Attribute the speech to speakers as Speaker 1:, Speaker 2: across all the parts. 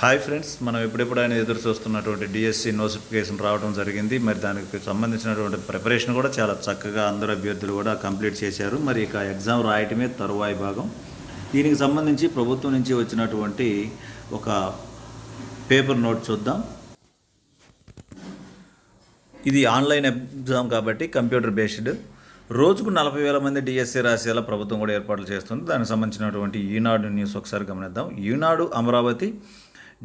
Speaker 1: Hi friends మనం ఎప్పుడెప్పుడైనా ఎదురు చూస్తున్నటువంటి డిఎస్సి నోటిఫికేషన్ రావడం జరిగింది. మరి దానికి సంబంధించినటువంటి ప్రిపరేషన్ కూడా చాలా చక్కగా అందరు అభ్యర్థులు కూడా కంప్లీట్ చేశారు. మరి ఇక ఎగ్జామ్ రాయటమే తరువాయి భాగం. దీనికి సంబంధించి ప్రభుత్వం నుంచి వచ్చినటువంటి ఒక పేపర్ నోట్ చూద్దాం. ఇది ఆన్లైన్ ఎగ్జామ్ కాబట్టి కంప్యూటర్ బేస్డ్ రోజుకు నలభై వేల మంది డిఎస్సీ రాసేలా ప్రభుత్వం కూడా ఏర్పాట్లు చేస్తుంది. దానికి సంబంధించినటువంటి ఈనాడు న్యూస్ ఒకసారి గమనిద్దాం. ఈనాడు అమరావతి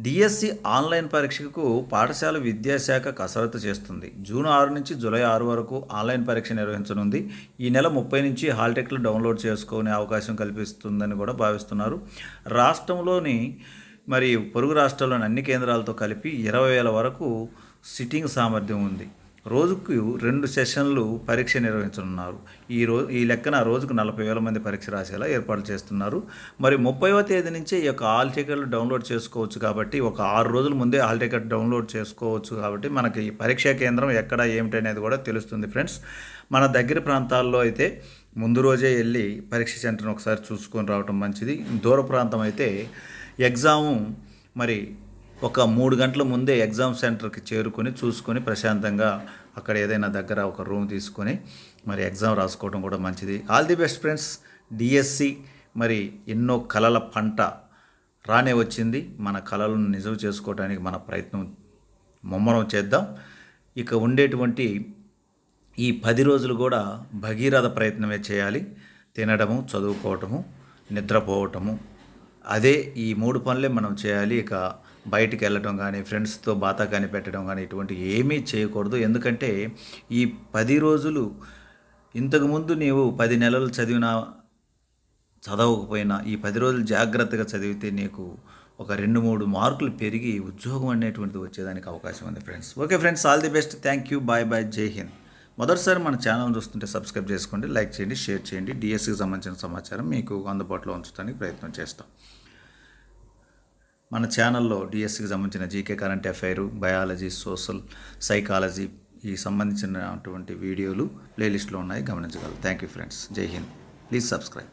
Speaker 1: డిఎస్సి ఆన్లైన్ పరీక్షకు పాఠశాల విద్యాశాఖ కసరత్తు చేస్తుంది. జూన్ ఆరు నుంచి జూలై ఆరు వరకు ఆన్లైన్ పరీక్ష నిర్వహించనుంది. ఈ నెల ముప్పై నుంచి హాల్టెక్లు డౌన్లోడ్ చేసుకునే అవకాశం కల్పిస్తుందని కూడా భావిస్తున్నారు. రాష్ట్రంలోని మరి పొరుగు రాష్ట్రాల్లోని అన్ని కేంద్రాలతో కలిపి ఇరవై వేల వరకు సిట్టింగ్ సామర్థ్యం ఉంది. రోజుకు రెండు సెషన్లు పరీక్ష నిర్వహించనున్నారు. ఈ రోజు ఈ లెక్కన రోజుకు నలభై వేల మంది పరీక్ష రాసేలా ఏర్పాటు చేస్తున్నారు. మరి ముప్పైవ తేదీ నుంచే ఈ యొక్క హాల్ టికెట్లు డౌన్లోడ్ చేసుకోవచ్చు కాబట్టి ఒక ఆరు రోజుల ముందే హాల్ టికెట్ డౌన్లోడ్ చేసుకోవచ్చు కాబట్టి మనకి ఈ పరీక్షా కేంద్రం ఎక్కడ ఏమిటి అనేది కూడా తెలుస్తుంది ఫ్రెండ్స్. మన దగ్గర ప్రాంతాల్లో అయితే ముందు రోజే వెళ్ళి పరీక్ష సెంటర్ని ఒకసారి చూసుకొని రావటం మంచిది. దూర ప్రాంతం అయితే ఎగ్జాము మరి ఒక మూడు గంటల ముందే ఎగ్జామ్ సెంటర్కి చేరుకొని చూసుకొని ప్రశాంతంగా అక్కడ ఏదైనా దగ్గర ఒక రూమ్ తీసుకొని మరి ఎగ్జామ్ రాసుకోవడం కూడా మంచిది. All the best friends. DSC మరి ఎన్నో కళల పంట రానే వచ్చింది. మన కళలను నిజం చేసుకోవడానికి మన ప్రయత్నం ముమ్మరం చేద్దాం. ఇక ఉండేటువంటి ఈ పది రోజులు కూడా భగీరథ ప్రయత్నమే చేయాలి. తినడము చదువుకోవటము నిద్రపోవటము అదే ఈ మూడు పనులే మనం చేయాలి. ఇక బయటికి వెళ్ళడం కానీ ఫ్రెండ్స్తో బాతా కానీ పెట్టడం కానీ ఇటువంటి ఏమీ చేయకూడదు. ఎందుకంటే ఈ పది రోజులు ఇంతకుముందు నీవు పది నెలలు చదివిన చదవకపోయినా ఈ పది రోజులు జాగ్రత్తగా చదివితే నీకు ఒక రెండు మూడు మార్కులు పెరిగి ఉద్యోగం అనేటువంటిది వచ్చేదానికి అవకాశం ఉంది friends. Okay friends all the best. Thank you. Bye bye. జై హింద్. మొదటిసారి మన ఛానల్ చూస్తుంటే సబ్స్క్రైబ్ చేసుకోండి లైక్ చేయండి షేర్ చేయండి. డిఎస్సికి సంబంధించిన సమాచారం మీకు అందుబాటులో ఉంచడానికి ప్రయత్నం చేస్తాం. మన ఛానల్లో డిఎస్సికి సంబంధించిన GK current affair biology social psychology ఈ సంబంధించినటువంటి వీడియోలు ప్లేలిస్ట్లో ఉన్నాయి. గమనించగలరు. థ్యాంక్ యూ ఫ్రెండ్స్ జై హింద్ ప్లీజ్ సబ్స్క్రైబ్